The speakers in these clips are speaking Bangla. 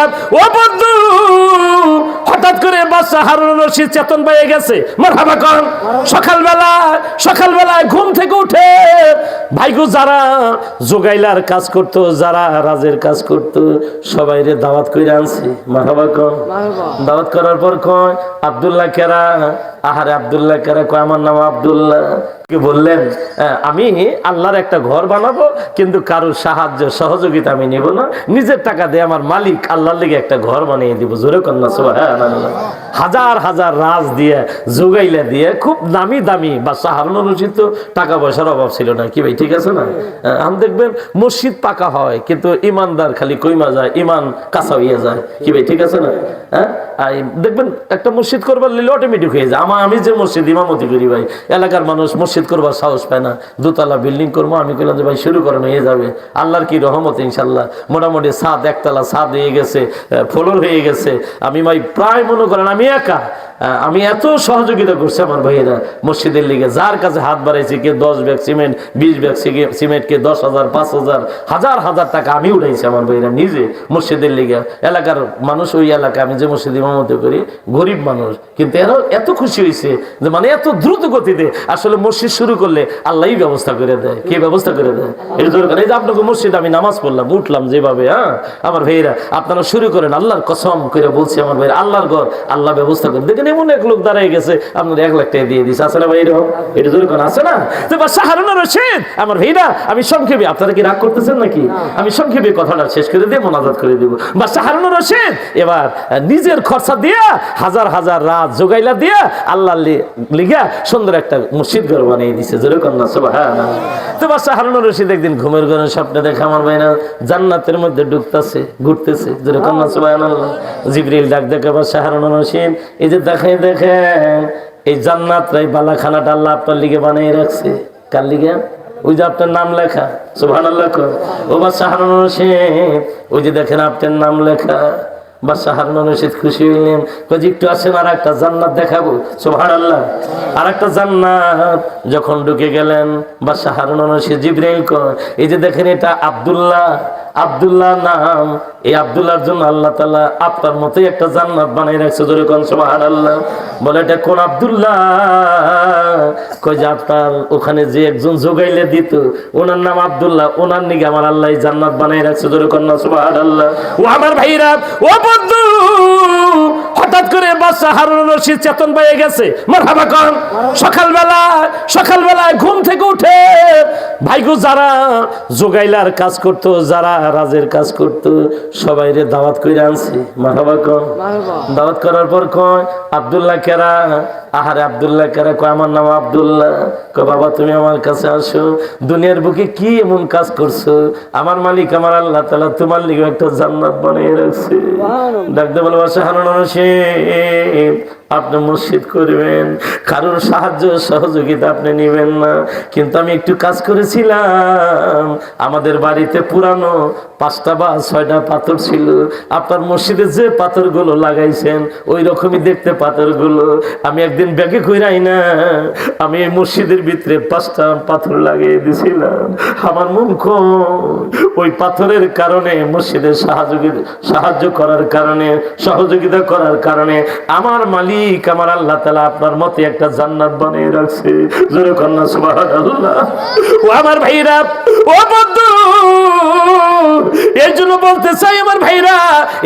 ভাইরা ও বন্ধু হঠাৎ করে বাচ্চা হারুন রশিদ চেতন পেয়ে গেছে। মারহাবা কন সকালবেলা সকালবেলায় ঘুম থেকে উঠে ভাইগো যারা জোগাইলার কাজ করতো যারা রাজের কাজ করতো সবাই রে দাওয়াত করে আনছে। মারহাবা কন দাওয়াত করার পর কয় আব্দুল্লাহ কেরা আহারে আব্দুল্লাহ কেরা কয়, আমার নাম আব্দুল্লাহ? কে বললেন? আমি আল্লাহর একটা ঘর বানাবো, কিন্তু কারোর সাহায্য, সহযোগিতা আমি নেব না। নিজের টাকা দিয়ে আমার মালিক আল্লাহর লেগে একটা ঘর বানিয়ে দিব। জোরে কন্যা হাজার হাজার রাজ দিয়ে, জোগাইলে দিয়ে, খুব দামি দামি বা সাহারুন রশিদ টাকা পয়সার অভাব ছিল না। কি ভাই, ঠিক আছে না? আম দেখবেন, মসজিদ পাকা হয়, কিন্তু ইমানদার খালি কইমা যায়, ইমান কাঁচা হইয়া যায়। কি ভাই, ঠিক আছে না? হ্যাঁ দেখবেন, একটা মসজিদ করবার লিলে অটোমেটিক হয়ে যায়। আমার আমি যে মসজিদ ইমামতি করি ভাই, এলাকার মানুষ মসজিদ করবার সাহস পায় না। দুতলা বিল্ডিং করব, আমি কইলাম যে ভাই, শুরু করেন হয়ে যাবে। আল্লাহর কি রহমত, ইনশাল্লাহ। মোটামুটি সাদ একতলা সাদ হয়ে গেছে ফ্লোর হয়ে গেছে। আমি ভাই, প্রায় মনে করেন আমি একা আমি এত সহযোগিতা করছি আমার ভাইয়েরা মসজিদের লিগে। যার কাছে হাত বাড়াইছি কে দশ ব্যাগ সিমেন্ট, বিশ ব্যাগ সিমেন্ট কে দশ হাজার, পাঁচ হাজার হাজার হাজার টাকা আমি উঠাইছি আমার ভাইয়েরা নিজে মসজিদের লিগে। এলাকার মানুষ ওই এলাকা আমি যে মসজিদ ইমামতি করি, গরিব মানুষ। কিন্তু এরা এত খুশি হয়েছে যে মানে এত দ্রুত গতিতে আসলে মসজিদ শুরু করলে আল্লাহই ব্যবস্থা করে দেয়। কে ব্যবস্থা করে দেয়? এর দরকার। এই যে আপনাকে মসজিদ আমি নামাজ পড়লাম, উঠলাম যেভাবে হ্যাঁ? আমার ভাইয়েরা, আপনারা শুরু করেন আল্লাহর কসম করে বলছি আমার ভাইয়েরা, আল্লাহর ঘর আল্লাহ ব্যবস্থা করে দেখেন এমন এক লোক দাঁড়ায় গেছে, আপনার এক লাখ টাকা দিয়ে দিচ্ছে আছে না ভাই, এরকম? এটা আছে না? রশিদ, আমার ভাইরা, আমি সংক্ষেপে, আপনারা কি রাগ করতেছেন নাকি? আমি সংক্ষেপে কথাটা শেষ করে দিয়ে করে দিব। রশিদ, এবার নিজের খরচা দিয়া, হাজার হাজার রাত জোগাইলা দিয়া, আল্লাহ লিগা সুন্দর একটা মসজিদ ঘর বানিয়ে দিছে। তো রশিদ একদিন ঘুমের ঘরে স্বপ্নে দেখে আমার জান্নাতের মধ্যে ঢুকতেছে ঘুরতেছে। যেরকম সবাই জিবরিল ডাক দেখে রশিদ, এই যে দেখাই দেখে। এই জান্নাত এই বালাখানাটা আল্লাহ আপনার লিগে বানিয়ে রাখছে। কার লিগে? ওই যে আপনার নাম লেখা। সুভান আল্লাহ ও বা সাহানুর ওই যে দেখেন আপনার নাম লেখা। বা শাহরুন রশিদ খুশি হইলেন। একটু আর একটা জান্নাত দেখাবো। আর একটা জান্নাত। যখন ঢুকে গেলেন বা শাহরুন রশিদ জিব্রাইল এই যে দেখেন এটা নাম। এই জন্য আল্লাহ আপনার মতোই একটা জান্নাত বানাই রাখছে। জোরে কোন সুবহান আল্লাহ বলে, এটা কোন আব্দুল্লাহ? যে, আপনার ওখানে যে একজন যোগাইলে দিত, ওনার নাম আব্দুল্লাহ। ওনার নিগে আমার আল্লাহ জান্নাত বানাই রাখছে। জোরে কোন সুবহান আল্লাহ ও আমার ভাইরা, ও বন্ধু হঠাৎ করে বাচ্চা হারুন রশিদ চেতন পেয়ে গেছে। মারহাবা কন। সকালবেলা সকালবেলায় ঘুম থেকে উঠে ভাইগো যারা জোগাইলার কাজ করতো যারা রাজের কাজ করতো সবাই রে দাওয়াত করে আনছে। মারহাবা কন। দাওয়াত করার পর কয় আব্দুল্লাহ কেরা? আহারে আব্দুল্লাহ কেরা? কয় আমার নাম আব্দুল্লাহ। কয় বাবা তুমি আমার কাছে আসো। দুনিয়ার বুকে কি এমন কাজ করছ? আমার মালিক আমার আল্লাহ তালা তোমার লিগে একটা জান্নাত বানিয়ে রাখছে। ডাকতে বলো বাসা Harun Rashid eh, eh, eh আপনি মসজিদ করবেন কারোর সাহায্য সহযোগিতা আপনি নেবেন না। কিন্তু আমি একটু কাজ করেছিলাম আমাদের বাড়িতে পুরানো পাঁচটা বা ছয়টা পাথর ছিল। আপনার মসজিদে যে পাথরগুলো লাগাইছেন ওই রকমই দেখতে পাথরগুলো। আমি একদিন ব্যাগে কইরাই না আমি এই মসজিদের ভিতরে পাঁচটা পাথর লাগিয়ে দিছিলাম। আমার কই, ওই পাথরের কারণে মসজিদের সাহায্য সাহায্য করার কারণে সহযোগিতা করার কারণে আমার মালিক আমার আল্লাহ তালা আপনার মতে একটা জান্নাত বানিয়ে রাখছে। ও আমার ভাইরা ও বন্ধু! বলতে চাই আমার ভাইরা,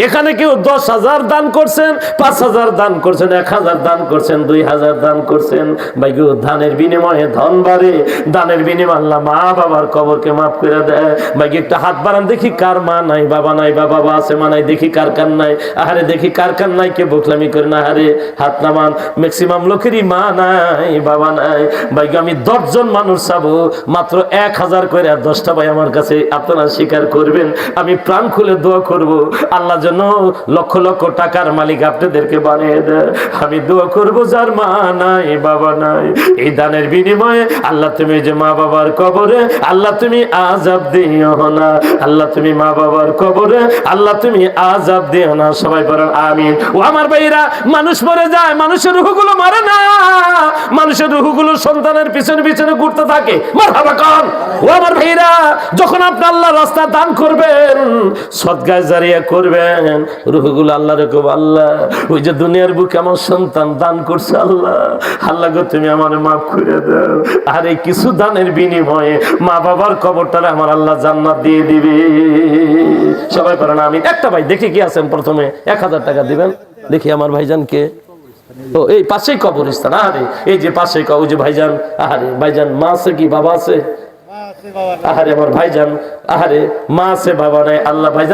এখানে কেউ দশ হাজার দান করছেন, পাঁচ হাজার দান করছেন, এক হাজার দান করছেন, দুই হাজার দান করছেন। ভাই গো ধানের বিনিময়ে ধন বাড়ে, দানের বিনিময়ে আল্লাহ মা বাবার কবরকে মাফ করে দেয়। ভাই একটা হাত বাড়ান, দেখি কার মা নাই, বাবা নাই, বা বাবা আছে, মা নাই, দেখি কার কান নাই। আহারে, দেখি কার কান নাই, কে বোকলামি করে না, আহারে, হাত নামান। ম্যাক্সিমাম লোকেরই মা নাই, বাবা নাই। ভাই আমি দশজন মানুষ চাবো, মাত্র এক হাজার করে আর দশটা ভাই আমার কাছে আপনারা স্বীকার করবেন। আমি প্রাণ খুলে দোয়া করব। আল্লাহ যেন লক্ষ লক্ষ টাকার মালিক আপনাদেরকে বানিয়ে দেয়। আমি দোয়া করব, যার মা নাই, বাবা নাই। এই দানের বিনিময়ে আল্লাহ তুমি যে মা বাবার কবরে, আল্লাহ তুমি আজাব দিও না। আল্লাহ তুমি মা বাবার কবরে, আল্লাহ তুমি আজাব দিও না। সবাই বলেন আমিন। ও আমার ভাইরা মানুষ মরে যায়, মানুষের রুহগুলো মারে না। মানুষের রুহগুলো সন্তানের পিছনে পিছনে ঘুরতে থাকে। মারহাবা কন। ও আমার ভাইরা যখন আপনি আল্লাহ রাস্তা দান করবেন সদগায় জারিয়া করবেন। রুহগুলো আল্লাহ রেখব আল্লাহ, ওই যে দুনিয়ার বুকে আমার সন্তান দান করছে আল্লাহ। আল্লাহ তুমি আমার মাফ করে দাও। আর এই কিছু দানের বিনিময়ে মা বাবার কবরটারে আমার আল্লাহ জান্নাত দিয়ে দিবে। সবাই আমি একটা ভাই, দেখে কি আছেন প্রথমে। এক হাজার টাকা দিবেন। দেখি আমার ভাইজানকে ও, এই পাশেই কবরস্থান। আরে, এই যে পাশে ওই যে ভাইজান। আরে, ভাইজান মা আছে কি, বাবা আছে? আহারে আমার ভাইজান আহারে মা আছে বাবা নাই আল্লাহ ভাইজান